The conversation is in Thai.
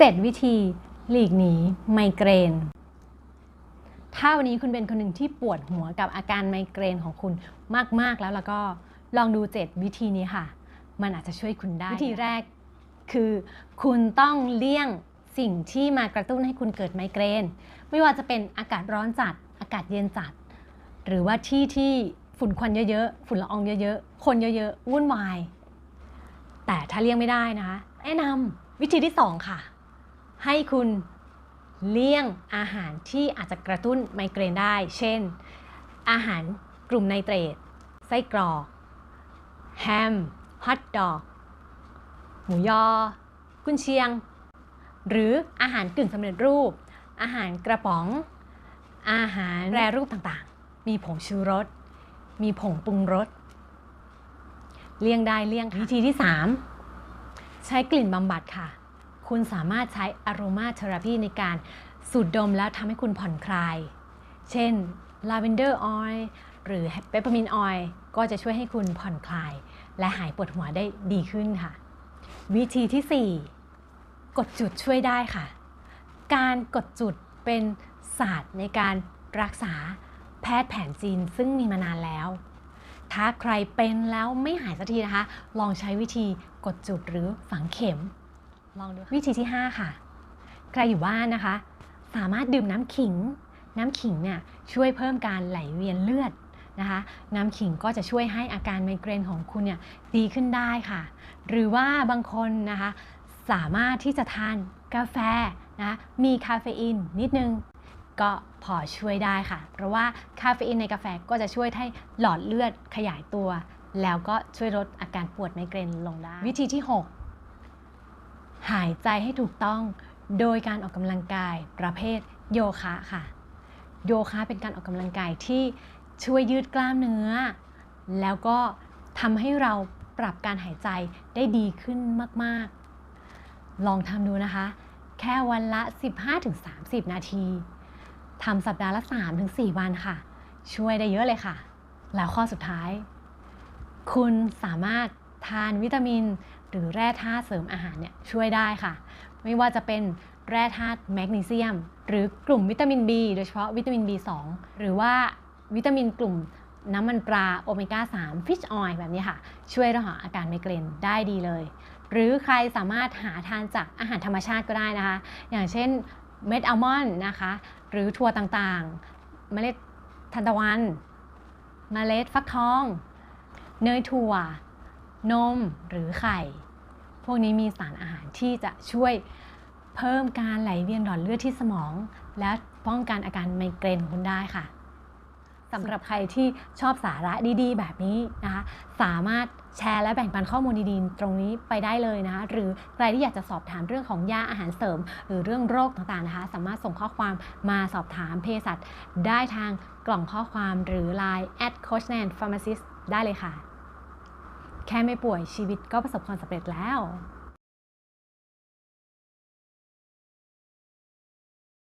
7 วิธีหลีกหนีไมเกรน ถ้าวันนี้คุณเป็นคนหนึ่งที่ปวดหัวกับอาการไมเกรนของคุณมาก ๆ แล้วแล้วก็ลองดู 7 วิธีนี้ค่ะ มันอาจจะช่วยคุณได้ วิธีแรกคือคุณต้องเลี่ยงสิ่งที่มากระตุ้นให้คุณเกิดไมเกรน ไม่ว่าจะเป็นอากาศร้อนจัด อากาศเย็นจัด หรือว่าที่ที่ฝุ่นควันเยอะๆ ฝุ่นละอองเยอะๆ คนเยอะๆ วุ่นวาย แต่ถ้าเลี่ยงไม่ได้นะคะ แนะนำวิธีที่ 2 ค่ะ ให้คุณเลี่ยงอาหารที่อาจจะกระตุ้นไมเกรนได้ เช่น อาหารกลุ่มไนเตรต ไส้กรอก แฮม ฮอทดอก หมูยอ กุนเชียง หรืออาหารกึ่งสำเร็จรูป อาหารกระป๋อง อาหารแปรรูปต่างๆ มีผงชูรส มีผงปรุงรส เลี่ยงได้เลี่ยงค่ะวิธีที่ 3 ใช้กลิ่นบำบัดค่ะ คุณสามารถใช้อ r o มาเทอราพีในการสูดดมแล้วทำให้คุณผ่อนคลาย เช่น lavender oil หรือ peppermint oil ก็จะช่วยให้คุณผ่อนคลาย และหายปวดหัวได้ดีขึ้นค่ะ วิธีที่ 4 กดจุดช่วยได้ค่ะ การกดจุดเป็นศาสตร์ในการรักษาแพทย์แผนจีนซึ่งมีมานานแล้ว ถ้าใครเป็นแล้วไม่หายสักทีนะคะ ลองใช้วิธีกดจุดหรือฝังเข็ม ลองดูวิธีที่ 5 ค่ะ ใครอยู่บ้านนะคะ สามารถดื่มน้ำขิง น้ำขิงเนี่ยช่วยเพิ่มการไหลเวียนเลือดนะคะน้ำขิงก็จะช่วยให้อาการไมเกรนของคุณเนี่ยดีขึ้นได้ค่ะ หรือว่าบางคนนะคะสามารถที่จะทานกาแฟนะมีคาเฟอีนนิดนึงก็พอช่วยได้ค่ะ เพราะว่าคาเฟอีนในกาแฟก็จะช่วยให้หลอดเลือดขยายตัว แล้วก็ช่วยลดอาการปวดไมเกรนลงได้ วิธีที่ 6 หายใจให้ถูกต้องโดยการออกกำลังกายประเภทโยคะค่ะ โยคะเป็นการออกกำลังกายที่ช่วยยืดกล้ามเนื้อ แล้วก็ทำให้เราปรับการหายใจได้ดีขึ้นมาก ๆ ลองทำดูนะคะ แค่วันละ 15-30 นาทีทำสัปดาห์ละ 3-4 วันค่ะ ช่วยได้เยอะเลยค่ะ แล้วข้อสุดท้าย คุณสามารถทานวิตามิน หรือแร่ธาตุเสริมอาหารเนี่ยช่วยได้ค่ะ ไม่ว่าจะเป็นแร่ธาตุแมกนีเซียม หรือกลุ่มวิตามิน B โดยเฉพาะวิตามิน B2 หรือว่าวิตามินกลุ่มน้ำมันปลาโอเมก้า 3 ฟิชออยล์แบบนี้ค่ะ ช่วยรักษาอาการไมเกรนได้ดีเลย หรือใครสามารถหาทานจากอาหารธรรมชาติก็ได้นะคะ อย่างเช่นเม็ดอัลมอนด์นะคะ หรือถั่วต่างๆ เมล็ดทานตะวัน เมล็ดฟักทอง เนยถั่ว นมหรือไข่ พวกนี้มีสารอาหารที่จะช่วยเพิ่มการไหลเวียนหลอดเลือดที่สมอง และป้องกันอาการไมเกรนของคุณได้ค่ะสำหรับใครที่ชอบสาระดีๆ แบบนี้นะคะ สามารถแชร์และแบ่งปันข้อมูลดีๆ ตรงนี้ไปได้เลยนะคะ หรือใครที่อยากจะสอบถามเรื่องของยาอาหารเสริม หรือเรื่องโรคต่างๆนะคะ สามารถส่งข้อความมาสอบถามเภสัชได้ทางกล่องข้อความหรือ Line at coach nan pharmacist ได้เลยค่ะ แค่ไม่ป่วยชีวิตก็ประสบความสำเร็จแล้ว